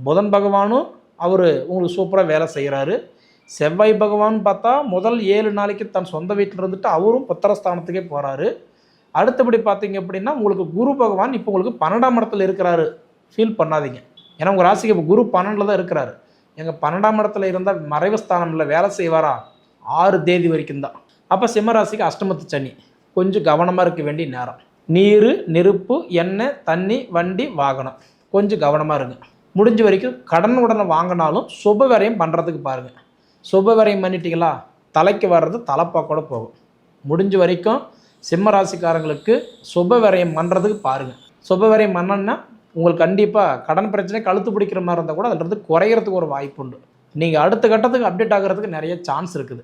புதன் பகவானும் அவர் உங்களுக்கு சூப்பராக வேலை செய்கிறாரு செவ்வாய் பகவான் பார்த்தா முதல் ஏழு நாளைக்கு தன் சொந்த வீட்டில் இருந்துட்டு அவரும் புத்திரஸ்தானத்துக்கே போகிறாரு அடுத்தபடி பார்த்தீங்க அப்படின்னா உங்களுக்கு குரு பகவான் இப்போ உங்களுக்கு பன்னெண்டாம் இடத்துல இருக்கிறாரு. ஃபீல் பண்ணாதீங்க. ஏன்னா உங்கள் ராசிக்கு இப்போ குரு பன்னெண்டில் தான் இருக்கிறாரு. எங்கள் பன்னெண்டாம் இடத்துல இருந்தால் மறைவு ஸ்தானமில் வேலை செய்வாரா? ஆறு தேதி வரைக்கும் தான். அப்போ சிம்மராசிக்கு அஷ்டமத்து சனி. கொஞ்சம் கவனமாக இருக்க வேண்டிய நேரம். நீர் நெருப்பு எண்ணெய் தண்ணி வண்டி வாகனம். கொஞ்சம் கவனமாக இருங்க. முடிஞ்ச வரைக்கும் கடன் உடனே வாங்கினாலும் சுப விரயம் பண்ணுறதுக்கு பாருங்கள் சுப விரயம் பண்ணிட்டீங்களா? தலைக்கு வர்றது தலைப்பாக கூட போகும். முடிஞ்ச வரைக்கும் சிம்ம ராசிக்காரங்களுக்கு சுப விரயம் பண்ணுறதுக்கு பாருங்கள் சுப விரயம் பண்ணோன்னா உங்களுக்கு கண்டிப்பாக கடன் பிரச்சனை கழுத்து பிடிக்கிற மாதிரி இருந்தால் கூட அதுலேருந்து குறையிறதுக்கு ஒரு வாய்ப்பு உண்டு. நீங்கள் அடுத்த கட்டத்துக்கு அப்டேட் ஆகிறதுக்கு நிறைய சான்ஸ் இருக்குது.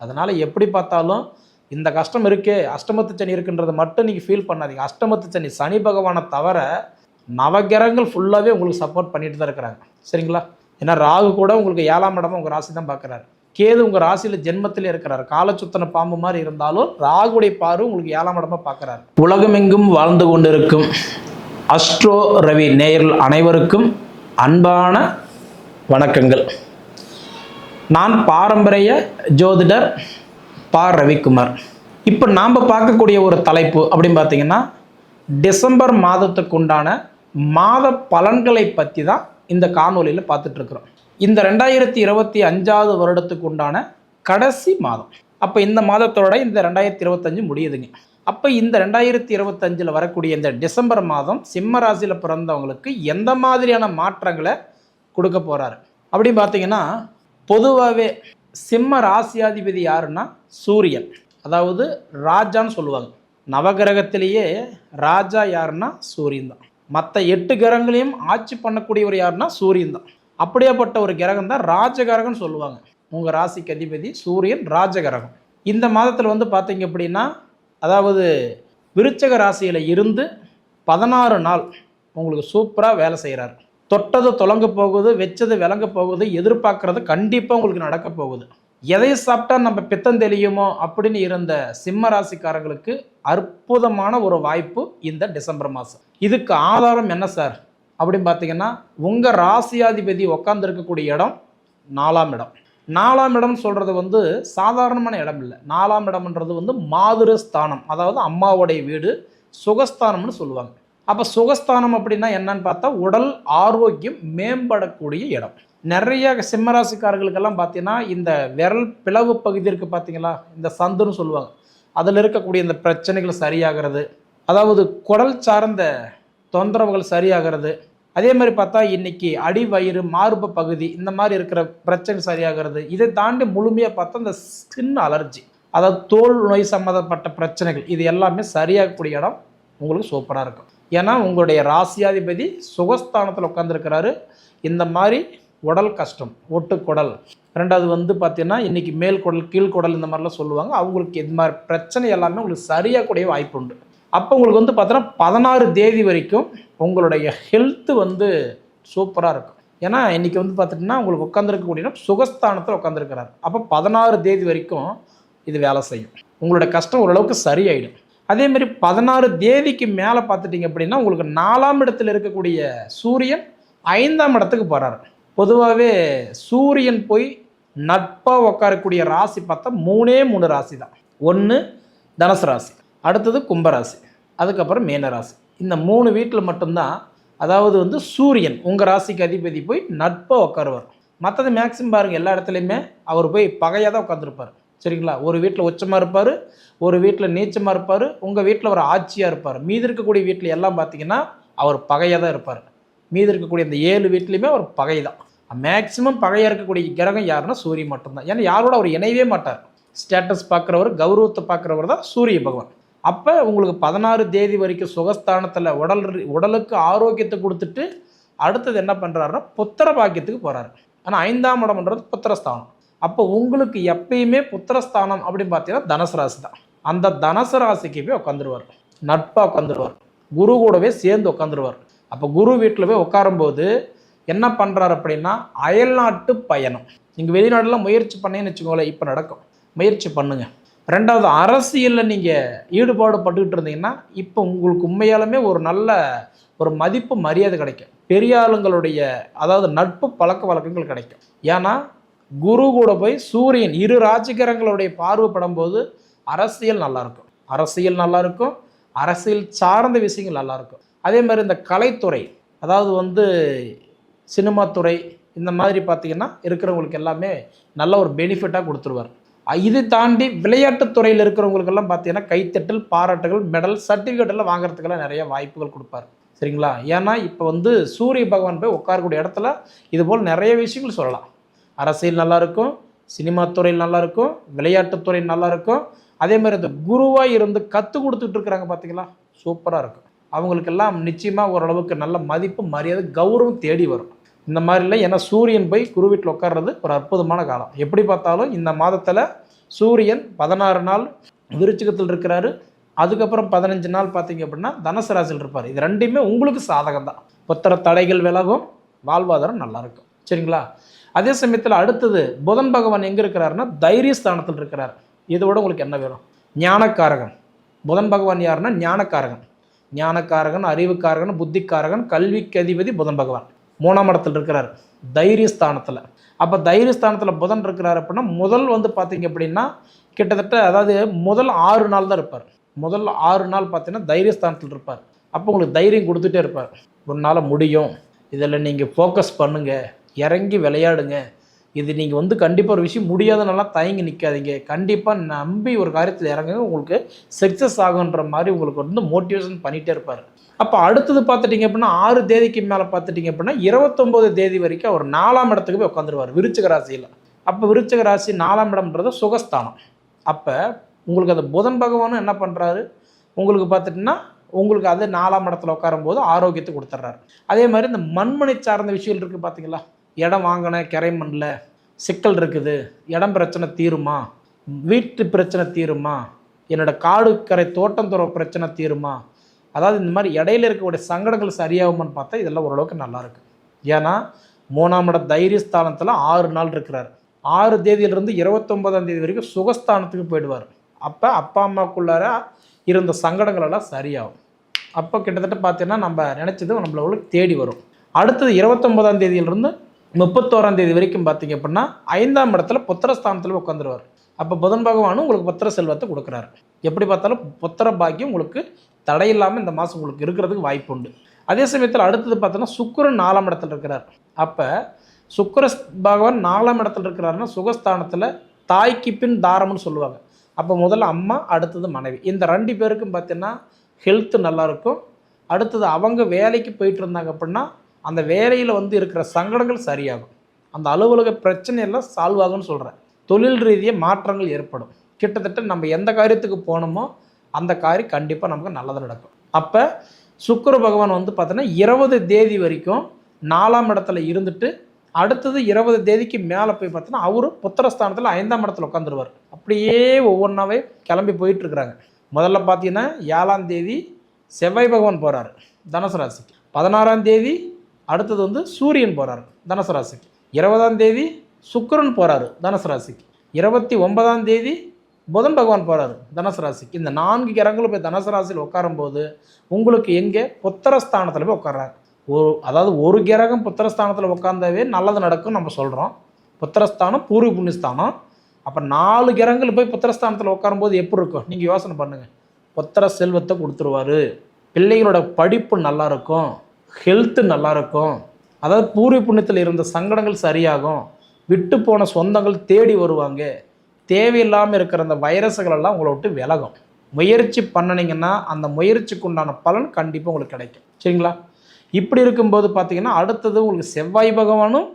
அதனால் எப்படி பார்த்தாலும் இந்த கஷ்டம் இருக்கே அஷ்டமத்து சனி இருக்குன்றதை மட்டும் நீங்கள் ஃபீல் பண்ணாதீங்க. அஷ்டமத்து சனி சனி பகவானை தவிர நவகிரகங்கள் ஃபுல்லாகவே உங்களுக்கு சப்போர்ட் பண்ணிட்டு தான் இருக்கிறாங்க. சரிங்களா? ஏன்னா ராகு கூட உங்களுக்கு ஏழாம் இடமா உங்கள் ராசி தான் பார்க்குறாரு. கேது உங்கள் ராசியில் ஜென்மத்திலே இருக்கிறார். காலச்சுத்தன பாம்பு மாதிரி இருந்தாலும் ராகுடைய பார்வை உங்களுக்கு ஏழாம் இடமா பார்க்குறாரு. உலகமெங்கும் வாழ்ந்து கொண்டிருக்கும் அஸ்ட்ரோ ரவி நேயர்கள் அனைவருக்கும் அன்பான வணக்கங்கள். நான் பாரம்பரிய ஜோதிடர் பா. ரவிக்குமார். இப்போ நாம் பார்க்கக்கூடிய ஒரு தலைப்பு அப்படின்னு பார்த்தீங்கன்னா டிசம்பர் மாதத்துக்கு உண்டான மாத பலன்களை பற்றி தான் இந்த காணொலியில் பார்த்துட்ருக்குறோம். இந்த ரெண்டாயிரத்தி இருபத்தி அஞ்சாவது வருடத்துக்கு உண்டான கடைசி மாதம். அப்போ இந்த மாதத்தோட இந்த ரெண்டாயிரத்தி இருபத்தஞ்சு முடியுதுங்க. அப்போ இந்த ரெண்டாயிரத்தி இருபத்தஞ்சில் வரக்கூடிய இந்த டிசம்பர் மாதம் சிம்ம ராசியில் பிறந்தவங்களுக்கு எந்த மாதிரியான மாற்றங்களை கொடுக்க போகிறாரு அப்படின்னு பார்த்தீங்கன்னா பொதுவாகவே சிம்ம ராசியாதிபதி யாருன்னா சூரியன். அதாவது ராஜான்னு சொல்லுவாங்க. நவகிரகத்திலேயே ராஜா யாருன்னா சூரியன் தான். மற்ற எட்டு கிரகங்களையும் ஆட்சி பண்ணக்கூடியவர் யாருன்னா சூரியன் தான். அப்படியேப்பட்ட ஒரு கிரகம் தான் ராஜகிரகம்னு சொல்லுவாங்க. உங்கள் ராசிக்கு அதிபதி சூரியன் ராஜகிரகம். இந்த மாதத்தில் வந்து பார்த்தீங்க அப்படின்னா அதாவது விருச்சக ராசியில் இருந்து பதினாறு நாள் உங்களுக்கு சூப்பராக வேலை செய்கிறார் தொட்டது தொலங்க போகுது வச்சது விளங்க போகுது எதிர்பார்க்கறது கண்டிப்பாக உங்களுக்கு நடக்க போகுது. எதை சாப்பிட்டா நம்ம பித்தம் தெளியுமோ அப்படின்னு இருந்த சிம்ம ராசிக்காரங்களுக்கு அற்புதமான ஒரு வாய்ப்பு இந்த டிசம்பர் மாதம் இதுக்கு ஆதாரம் என்ன சார்? அப்படின்னு பார்த்தீங்கன்னா உங்கள் ராசியாதிபதி உட்காந்துருக்கக்கூடிய இடம் நாலாம் இடம். நாலாம் இடம் சொல்கிறது வந்து சாதாரணமான இடம் இல்லை. நாலாம் இடம்ன்றது வந்து மாதுர ஸ்தானம் அதாவது அம்மாவுடைய வீடு சுகஸ்தானம்னு சொல்லுவாங்க. அப்போ சுகஸ்தானம் அப்படின்னா என்னன்னு பார்த்தா உடல் ஆரோக்கியம் மேம்படக்கூடிய இடம். நிறைய சிம்மராசிக்காரர்களுக்கெல்லாம் பார்த்தீங்கன்னா இந்த விரல் பிளவு பகுதி இருக்குது பார்த்தீங்களா? இந்த சந்துன்னு சொல்லுவாங்க. அதில் இருக்கக்கூடிய இந்த பிரச்சனைகள் சரியாகிறது. அதாவது குடல் சார்ந்த தொந்தரவுகள் சரியாகிறது. அதே மாதிரி பார்த்தா இன்னைக்கு அடி வயிறு மார்பு பகுதி இந்த மாதிரி இருக்கிற பிரச்சனை சரியாகிறது. இதை தாண்டி முழுமையாக பார்த்தா இந்த ஸ்கின் அலர்ஜி அதாவது தோல் நோய் சம்மந்தப்பட்ட பிரச்சனைகள் இது எல்லாமே சரியாகக்கூடிய இடம் உங்களுக்கு சூப்பராக இருக்கும். ஏன்னா உங்களுடைய ராசியாதிபதி சுகஸ்தானத்தில் உட்காந்துருக்கிறாரு இந்த மாதிரி உடல் கஷ்டம் ஒட்டுக்குடல். ரெண்டாவது வந்து பார்த்தீங்கன்னா இன்றைக்கி மேல் குடல் கீழ்குடல் இந்த மாதிரிலாம் சொல்லுவாங்க. அவங்களுக்கு இந்த மாதிரி பிரச்சனை எல்லாமே உங்களுக்கு சரியாக கூடிய வாய்ப்பு உண்டு. அப்போ உங்களுக்கு வந்து பார்த்தோன்னா பதினாறு தேதி வரைக்கும் உங்களுடைய ஹெல்த்து வந்து சூப்பராக இருக்கும். ஏன்னா இன்னைக்கு வந்து பார்த்துட்டிங்கன்னா உங்களுக்கு உட்காந்துருக்கக்கூடிய சுகஸ்தானத்தில் உட்காந்துருக்கிறார் அப்போ பதினாறு தேதி வரைக்கும் இது வேலை செய்யும். உங்களோட கஷ்டம் ஓரளவுக்கு சரியாயிடும். அதேமாதிரி பதினாறு தேதிக்கு மேலே பார்த்துட்டிங்க அப்படின்னா உங்களுக்கு நாலாம் இடத்துல இருக்கக்கூடிய சூரியன் ஐந்தாம் இடத்துக்கு போகிறாரு பொதுவாகவே சூரியன் போய் நட்பாக உட்காரக்கூடிய ராசி பார்த்தா மூணே மூணு ராசி தான். ஒன்று தனுசு ராசி அடுத்தது கும்பராசி அதுக்கப்புறம் மீனராசி இந்த மூணு வீட்டில் மட்டும்தான் அதாவது வந்து சூரியன் உங்கள் ராசிக்கு அதிபதி போய் நட்பாக உட்காருவார் மற்றது மேக்ஸிமம் பாருங்கள் எல்லா இடத்துலையுமே அவர் போய் பகையாக தான் உட்காந்துருப்பார் சரிங்களா? ஒரு வீட்டில் உச்சமாக இருப்பார் ஒரு வீட்டில் நீச்சமாக இருப்பார் உங்கள் வீட்டில் ஒரு ஆட்சியாக இருப்பார். மீதி இருக்கக்கூடிய வீட்டில் எல்லாம் பார்த்தீங்கன்னா அவர் பகையாக தான் இருப்பார். மீதி இருக்கக்கூடிய இந்த ஏழு வீட்லேயுமே அவர் பகை தான் மேக்சிமம் பகையாக இருக்கக்கூடிய கிரகம் யாருன்னா சூரியன் மட்டும்தான். ஏன்னா யாரோட அவர் இணையவே மாட்டார். ஸ்டேட்டஸ் பார்க்குறவர் கௌரவத்தை பார்க்குறவர் தான் சூரிய பகவான். அப்போ உங்களுக்கு பதினாறு தேதி வரைக்கும் சுகஸ்தானத்தில் உடல் உடலுக்கு ஆரோக்கியத்தை கொடுத்துட்டு அடுத்தது என்ன பண்ணுறாருன்னா புத்திர பாக்கியத்துக்கு போகிறாரு ஆனால் ஐந்தாம் இடம்ன்றது புத்திரஸ்தானம். அப்போ உங்களுக்கு எப்பயுமே புத்திரஸ்தானம் அப்படின்னு பார்த்தீங்கன்னா தனுசு ராசி தான். அந்த தனுசு ராசிக்கு போய் உட்காந்துருவார் நட்பாக உட்காந்துருவார் குரு கூடவே சேர்ந்து உட்காந்துருவார் அப்போ குரு வீட்டில் போய் உட்காரும்போது என்ன பண்ணுறாரு அப்படின்னா அயல்நாட்டு பயணம். நீங்கள் வெளிநாடுலாம் முயற்சி பண்ணேன்னு வச்சுக்கோங்களேன் இப்போ நடக்கும். முயற்சி பண்ணுங்கள் ரெண்டாவது அரசியலில் நீங்கள் ஈடுபாடு பட்டுக்கிட்டு இருந்தீங்கன்னா இப்போ உங்களுக்கு உண்மையாலுமே ஒரு நல்ல ஒரு மதிப்பு மரியாதை கிடைக்கும். பெரிய ஆளுங்களுடைய அதாவது நட்பு பழக்க வழக்கங்கள் கிடைக்கும். ஏன்னா குரு கூட போய் சூரியன் இரு ராஜகிரங்களுடைய பார்வைப்படும் போது அரசியல் நல்லாயிருக்கும் அரசியல் நல்லா இருக்கும். அரசியல் சார்ந்த விஷயங்கள் நல்லாயிருக்கும் அதே மாதிரி இந்த கலைத்துறை அதாவது வந்து சினிமா துறை இந்த மாதிரி பார்த்திங்கன்னா இருக்கிறவங்களுக்கு எல்லாமே நல்ல ஒரு பெனிஃபிட்டாக கொடுத்துருவார். இது தாண்டி விளையாட்டுத்துறையில் இருக்கிறவங்களுக்கெல்லாம் பார்த்தீங்கன்னா கைத்தட்டல் பாராட்டுகள் மெடல் சர்டிஃபிகேட்டெல்லாம் வாங்குறதுக்கெல்லாம் நிறைய வாய்ப்புகள் கொடுப்பார். சரிங்களா? ஏன்னா இப்போ வந்து சூரிய பகவான் போய் உட்காரக்கூடிய இடத்துல இது போல் நிறைய விஷயங்கள் சொல்லலாம். அரசியல் நல்லா இருக்கும் சினிமா துறையில் நல்லாயிருக்கும் விளையாட்டுத்துறை நல்லாயிருக்கும் அதே மாதிரி இந்த குருவாக இருந்து கற்றுக் கொடுத்துட்டு இருக்கிறாங்க பார்த்தீங்களா சூப்பராக இருக்கும். அவங்களுக்கெல்லாம் நிச்சயமாக ஓரளவுக்கு நல்ல மதிப்பு மரியாதை கௌரவம் தேடி வரும். இந்த மாதிரிலாம் ஏன்னா சூரியன் போய் குரு வீட்டில் உட்கார்றது ஒரு அற்புதமான காலம். எப்படி பார்த்தாலும் இந்த மாதத்தில் சூரியன் பதினாறு நாள் விருச்சிகத்தில் இருக்கிறாரு. அதுக்கப்புறம் பதினஞ்சு நாள் பார்த்தீங்க அப்படின்னா தனுசு ராசியில் இருப்பார். இது ரெண்டுமே உங்களுக்கு சாதகம் தான். புத்திர தடைகள் விலகும் வாழ்வாதாரம் நல்லாயிருக்கும் சரிங்களா? அதே சமயத்தில் அடுத்தது புதன் பகவான் எங்கே இருக்கிறாருன்னா தைரிய ஸ்தானத்தில் இருக்கிறார். இதோட உங்களுக்கு என்ன வேணும்? ஞானக்காரகன் புதன் பகவான் யாருன்னா ஞானக்காரகன் ஞானக்காரகன் அறிவுக்காரகன் புத்திக்காரகன் கல்விக்கு அதிபதி புதன் பகவான். மூணாம் இடத்துல இருக்கிறார். தைரியஸ்தானத்தில். அப்போ தைரியஸ்தானத்தில் புதன் இருக்கிறார் அப்படின்னா முதல் வந்து பார்த்தீங்க அப்படின்னா கிட்டத்தட்ட அதாவது முதல் ஆறு நாள் தான் இருப்பார். முதல் ஆறு நாள் பார்த்தீங்கன்னா தைரியஸ்தானத்தில் இருப்பார். அப்போ உங்களுக்கு தைரியம் கொடுத்துட்டே இருப்பார். உன்னால் முடியும். இதில் நீங்கள் ஃபோக்கஸ் பண்ணுங்கள் இறங்கி விளையாடுங்க. இது நீங்கள் வந்து கண்டிப்பாக ஒரு விஷயம் முடியாதனால தயங்கி நிற்காதீங்க கண்டிப்பாக நம்பி ஒரு காரியத்தில் இறங்குங்க உங்களுக்கு சக்ஸஸ் ஆகுன்ற மாதிரி உங்களுக்கு வந்து மோட்டிவேஷன் பண்ணிகிட்டே இருப்பார். அப்போ அடுத்தது பார்த்துட்டிங்க அப்படின்னா ஆறு தேதிக்கு மேலே பார்த்துட்டிங்க அப்படின்னா இருபத்தொம்போது தேதி வரைக்கும் அவர் நாலாம் இடத்துக்கு போய் உட்காந்துருவார் விருச்சிக ராசியில். அப்போ விருச்சிக ராசி நாலாம் இடம்ன்றது சுகஸ்தானம். அப்போ உங்களுக்கு அந்த புதன் பகவானும் என்ன பண்ணுறாரு உங்களுக்கு பார்த்துட்டிங்கன்னா உங்களுக்கு அது நாலாம் இடத்துல உட்காரும்போது ஆரோக்கியத்தை கொடுத்துட்றாரு. அதே மாதிரி இந்த மண்மனை சார்ந்த விஷயங்கள் இருக்குது பார்த்தீங்களா இடம் வாங்கினேன் கரை மண்ணில் சிக்கல் இருக்குது. இடம் பிரச்சனை தீருமா? வீட்டு பிரச்சனை தீருமா? என்னோடய காடு கரை தோட்டம் துற பிரச்சனை தீருமா? அதாவது இந்த மாதிரி இடையில இருக்கக்கூடிய சங்கடங்கள் சரியாகுமான்னு பார்த்தா இதெல்லாம் ஓரளவுக்கு நல்லாயிருக்கு ஏன்னா மூணாம் இட தைரியஸ்தானத்தில் ஆறு நாள் இருக்கிறார். ஆறு தேதியிலிருந்து இருபத்தொன்பதாம் தேதி வரைக்கும் சுகஸ்தானத்துக்கு போயிடுவார். அப்போ அப்பா அம்மாக்குள்ளார இருந்த சங்கடங்கள் எல்லாம் சரியாகும். அப்போ கிட்டத்தட்ட பார்த்தீங்கன்னா நம்ம நினச்சது நம்மள தேடி வரும். அடுத்தது இருபத்தொன்பதாம் தேதியிலிருந்து முப்பத்தோராம் தேதி வரைக்கும் பார்த்தீங்க அப்படின்னா ஐந்தாம் இடத்துல புத்திரஸ்தானத்தில் உட்காந்துருவார் அப்போ புதன் பகவானும் உங்களுக்கு புத்திர செல்வத்தை கொடுக்குறாரு. எப்படி பார்த்தாலும் புத்திர பாக்கியம் உங்களுக்கு தடையில்லாமல் இந்த மாதம் உங்களுக்கு இருக்கிறதுக்கு வாய்ப்பு உண்டு. அதே சமயத்தில் அடுத்தது பார்த்தோன்னா சுக்கிரன் நாலாம் இடத்துல இருக்கிறார். அப்போ சுக்கர பகவான் நாலாம் இடத்துல இருக்கிறாருன்னா சுகஸ்தானத்தில் தாய்க்கு பின் தாரம்னு சொல்லுவாங்க. அப்போ முதல்ல அம்மா அடுத்தது மனைவி. இந்த ரெண்டு பேருக்கும் பார்த்தீங்கன்னா ஹெல்த்து நல்லாயிருக்கும் அடுத்தது அவங்க வேலைக்கு போயிட்டு இருந்தாங்க அப்படின்னா அந்த வேலையில் வந்து இருக்கிற சங்கடங்கள் சரியாகும். அந்த அலுவலக பிரச்சனை எல்லாம் சால்வ் ஆகும்னு சொல்கிறேன் தொழில் ரீதியாக மாற்றங்கள் ஏற்படும். கிட்டத்தட்ட நம்ம எந்த காரியத்துக்கு போனோமோ அந்த காரியம் கண்டிப்பாக நமக்கு நல்லது நடக்கும். அப்போ சுக்கர பகவான் வந்து பார்த்தோன்னா இருபது தேதி வரைக்கும் நாலாம் இடத்துல இருந்துட்டு அடுத்தது இருபது தேதிக்கு மேலே போய் பார்த்தோன்னா அவரும் புத்திரஸ்தானத்தில் ஐந்தாம் இடத்துல உட்காந்துருவார் அப்படியே ஒவ்வொன்றாவே கிளம்பி போயிட்டுருக்குறாங்க. முதல்ல பார்த்தீங்கன்னா ஏழாம் தேதி செவ்வாய் பகவான் போகிறாரு தனுசு ராசிக்கு. பதினாறாம் தேதி அடுத்தது வந்து சூரியன் போகிறாரு தனுசு ராசிக்கு. இருபதாம் தேதி சுக்கரன் போகிறாரு தனுசு ராசிக்கு. இருபத்தி ஒன்பதாம் தேதி புதன் பகவான் போகிறாரு தனுசு ராசிக்கு. இந்த நான்கு கிரகங்களும் போய் தனுசு ராசியில் உட்காரும்போது உங்களுக்கு எங்கே? புத்திரஸ்தானத்தில் போய் உட்கார்றாங்க ஒரு அதாவது ஒரு கிரகம் புத்திரஸ்தானத்தில் உட்காந்தாவே நல்லது நடக்கும் நம்ம சொல்கிறோம் புத்திரஸ்தானம் பூர்வ புண்ணியஸ்தானம். அப்போ நாலு கிரகங்கள் போய் புத்திரஸ்தானத்தில் உட்காரும்போது எப்படி இருக்கும்? நீங்கள் யோசனை பண்ணுங்கள் புத்திர செல்வத்தை கொடுத்துருவாரு. பிள்ளைகளோட படிப்பு நல்லா இருக்கும். ஹெல்த்து நல்லா இருக்கும் அதாவது பூர்வ புண்ணியத்தில் இருந்த சங்கடங்கள் சரியாகும். விட்டு போன சொந்தங்கள் தேடி வருவாங்க. தேவையில்லாமல் இருக்கிற அந்த வைரஸுகளெல்லாம் உங்களை விட்டு விலகும். முயற்சி பண்ணினீங்கன்னா அந்த முயற்சிக்கு உண்டான பலன் கண்டிப்பாக உங்களுக்கு கிடைக்கும். சரிங்களா? இப்படி இருக்கும்போது பார்த்தீங்கன்னா அடுத்தது உங்களுக்கு செவ்வாய் பகவானும்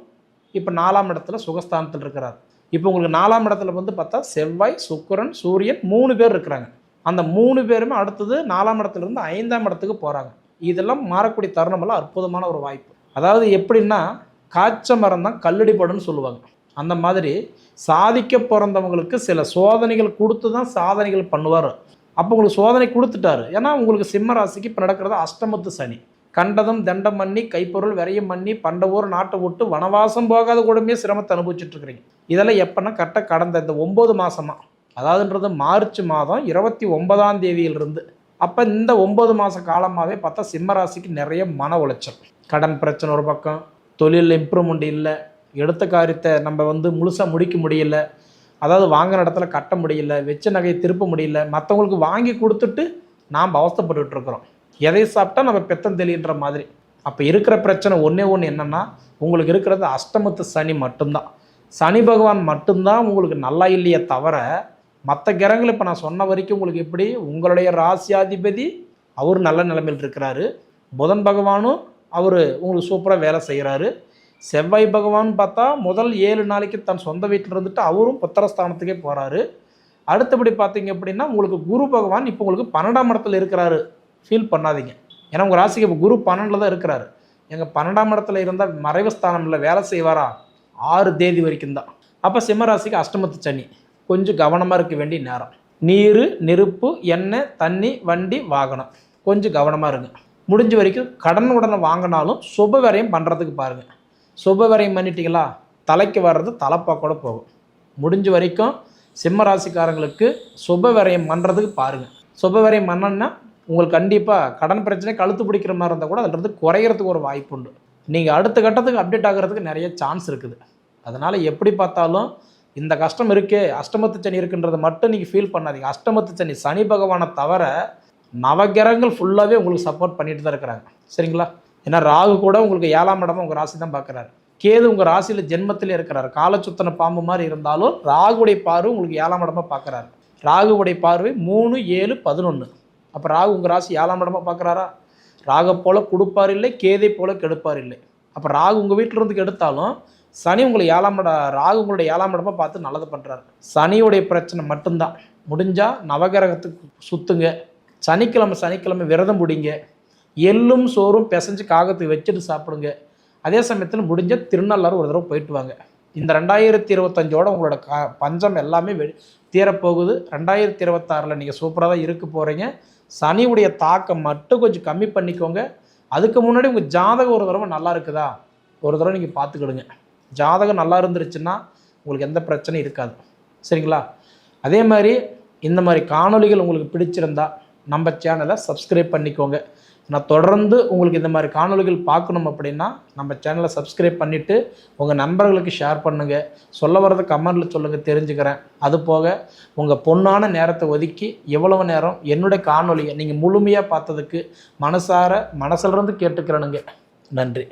இப்போ நாலாம் இடத்துல சுகஸ்தானத்தில் இருக்கிறார். இப்போ உங்களுக்கு நாலாம் இடத்துல வந்து பார்த்தா செவ்வாய் சுக்கரன் சூரியன் மூணு பேர் இருக்கிறாங்க. அந்த மூணு பேருமே அடுத்தது நாலாம் இடத்துலேருந்து ஐந்தாம் இடத்துக்கு போகிறாங்க இதெல்லாம் மாறக்கூடிய தருணமெல்லாம் அற்புதமான ஒரு வாய்ப்பு. அதாவது எப்படின்னா காய்ச்ச மரம் தான் கல்லடிப்படுன்னு சொல்லுவாங்க. அந்த மாதிரி சாதிக்க பிறந்தவங்களுக்கு சில சோதனைகள் கொடுத்து தான் சாதனைகள் பண்ணுவார். அப்போ உங்களுக்கு சோதனை கொடுத்துட்டாரு. ஏன்னா உங்களுக்கு சிம்ம ராசிக்கு இப்போ நடக்கிறது அஷ்டமத்து சனி. கண்டதும் தண்டம் பண்ணி கைப்பொருள் விரையும் பண்ணி பண்ட ஊர் நாட்டை விட்டு வனவாசம் போகாத கூடமே சிரமத்தை அனுபவிச்சுட்டு இருக்கிறீங்க. இதெல்லாம் எப்போன்னா கரெக்டாக கடந்த இந்த ஒம்பது மாதமாக அதாவதுன்றது மார்ச் மாதம் இருபத்தி ஒன்பதாம் தேதியிலிருந்து. அப்போ இந்த ஒம்பது மாத காலமாகவே பார்த்தா சிம்மராசிக்கு நிறைய மன உளைச்சல். கடன் பிரச்சனை ஒரு பக்கம் தொழில் இம்ப்ரூவ்மெண்ட் இல்லை எடுத்த காரியத்தை நம்ம வந்து முழுசாக முடிக்க முடியல அதாவது வாங்கின இடத்துல கட்ட முடியல வெச்ச நகையை திருப்ப முடியல மற்றவங்களுக்கு வாங்கி கொடுத்துட்டு நாம் அவஸ்தப்பட்டுருக்குறோம் எதை சாப்பிட்டா நம்ம பெத்தம் தெளின்ற மாதிரி. அப்போ இருக்கிற பிரச்சனை ஒன்றே ஒன்று என்னென்னா உங்களுக்கு இருக்கிறது அஷ்டமத்து சனி மட்டும்தான். சனி பகவான் மட்டும்தான் உங்களுக்கு நல்லா இல்லையே தவிர மற்ற கிரகங்கள் இப்போ நான் சொன்ன வரைக்கும் உங்களுக்கு எப்படி? உங்களுடைய ராசியாதிபதி அவர் நல்ல நிலைமையில் இருக்கிறாரு. புதன் பகவானும் அவர் உங்களுக்கு சூப்பராக வேலை செய்கிறாரு செவ்வாய் பகவான் பார்த்தா முதல் ஏழு நாளைக்கு தன் சொந்த வீட்டில் இருந்துட்டு அவரும் புத்திரஸ்தானத்துக்கே போகிறாரு அடுத்தபடி பார்த்தீங்க அப்படின்னா உங்களுக்கு குரு பகவான் இப்போ உங்களுக்கு பன்னெண்டாம் இடத்துல இருக்கிறாரு. ஃபீல் பண்ணாதீங்க. ஏன்னா உங்கள் ராசிக்கு இப்போ குரு பன்னெண்டில் தான் இருக்கிறாரு. எங்கள் பன்னெண்டாம் இடத்துல இருந்தால் மறைவு ஸ்தானம் இல்லை வேலை செய்வாரா? ஆறு தேதி வரைக்கும் தான். அப்போ சிம்ம ராசிக்கு அஷ்டமத்து சனி. கொஞ்சம் கவனமாக இருக்க வேண்டிய நேரம். நீர் நெருப்பு எண்ணெய் தண்ணி வண்டி வாகனம். கொஞ்சம் கவனமாக இருங்க. முடிஞ்ச வரைக்கும் கடன் உடனே வாங்கினாலும் சுப விரயம் பண்ணுறதுக்கு பாருங்கள் சுப விரயம் பண்ணிட்டீங்களா? தலைக்கு வர்றது தலைப்பாக கூட போகும். முடிஞ்ச வரைக்கும் சிம்ம ராசிக்காரங்களுக்கு சுப விரயம் பண்ணுறதுக்கு பாருங்கள் சுப விரயம் பண்ணோன்னா உங்களுக்கு கண்டிப்பாக கடன் பிரச்சனை கழுத்து பிடிக்கிற மாதிரி இருந்தால் கூட அதுலேருந்து குறையிறதுக்கு ஒரு வாய்ப்பு உண்டு. நீங்கள் அடுத்த கட்டத்துக்கு அப்டேட் ஆகிறதுக்கு நிறைய சான்ஸ் இருக்குது. அதனால் எப்படி பார்த்தாலும் இந்த கஷ்டம் இருக்கே அஷ்டமத்து சனி இருக்குன்றதை மட்டும் நீங்கள் ஃபீல் பண்ணாதீங்க. அஷ்டமத்து சனி சனி பகவானை தவிர நவகிரகங்கள் ஃபுல்லாகவே உங்களுக்கு சப்போர்ட் பண்ணிட்டு தான் இருக்கிறாங்க. சரிங்களா? ஏன்னா ராகு கூட உங்களுக்கு ஏழாம் இடமா உங்கள் ராசி தான் பார்க்குறாரு. கேது உங்கள் ராசியில் ஜென்மத்திலே இருக்கிறார். காலச்சுத்தன பாம்பு மாதிரி இருந்தாலும் ராகுடைய பார்வை உங்களுக்கு ஏழாம் இடமா பார்க்குறாரு. ராகுவுடைய பார்வை மூணு ஏழு பதினொன்று அப்போ ராகு உங்கள் ராசி ஏழாம் இடமா பார்க்குறாரா? ராக போல் கொடுப்பார் இல்லை கேதை போல் கெடுப்பார் இல்லை. அப்போ ராகு உங்கள் வீட்டில் இருந்து கெடுத்தாலும் சனி உங்களை ஏழாம் இட ராகு உங்களுடைய ஏழாம் இடமா பார்த்து நல்லது பண்ணுறாரு சனியுடைய பிரச்சனை மட்டும்தான். முடிஞ்சால் நவகிரகத்துக்கு சுற்றுங்க சனிக்கிழமை சனிக்கிழமை விரதம் பிடிங்க எள்ளும் சோறும் பிசைஞ்சு காகத்துக்கு வச்சுட்டு சாப்பிடுங்க. அதே சமயத்தில் முடிஞ்ச திருநள்ளாறு ஒரு தடவை போயிட்டு வாங்க. இந்த ரெண்டாயிரத்தி இருபத்தஞ்சோட உங்களோட க பஞ்சம் எல்லாமே வெ தீரப்போகுது. ரெண்டாயிரத்தி இருபத்தாறில் நீங்கள் சூப்பராக தான் இருக்க போகிறீங்க சனியுடைய தாக்கம் மட்டும் கொஞ்சம் கம்மி பண்ணிக்கோங்க. அதுக்கு முன்னாடி உங்கள் ஜாதகம் ஒரு தடவை நல்லா இருக்குதா? ஒரு தடவை நீங்கள் பார்த்துக்கிடுங்க. ஜாதகம் நல்லா இருந்துருச்சுன்னா உங்களுக்கு எந்த பிரச்சனையும் இருக்காது. சரிங்களா? அதே மாதிரி இந்த மாதிரி காணொலிகள் உங்களுக்கு பிடிச்சிருந்தா நம்ம சேனலை சப்ஸ்கிரைப் பண்ணிக்கோங்க. நான் தொடர்ந்து உங்களுக்கு இந்த மாதிரி காணொளிகள் பார்க்கணும் அப்படின்னா நம்ம சேனலை சப்ஸ்கிரைப் பண்ணிவிட்டு உங்கள் நண்பர்களுக்கு ஷேர் பண்ணுங்கள் சொல்ல வரத கமெண்டில் சொல்லுங்கள் தெரிஞ்சுக்கிறேன். அது போக உங்கள் பொண்ணான நேரத்தை ஒதுக்கி எவ்வளவு நேரம் என்னுடைய காணொலியை நீங்கள் முழுமையாக பார்த்ததுக்கு மனசார மனசிலிருந்து கேட்டுக்கிறேனுங்க. நன்றி.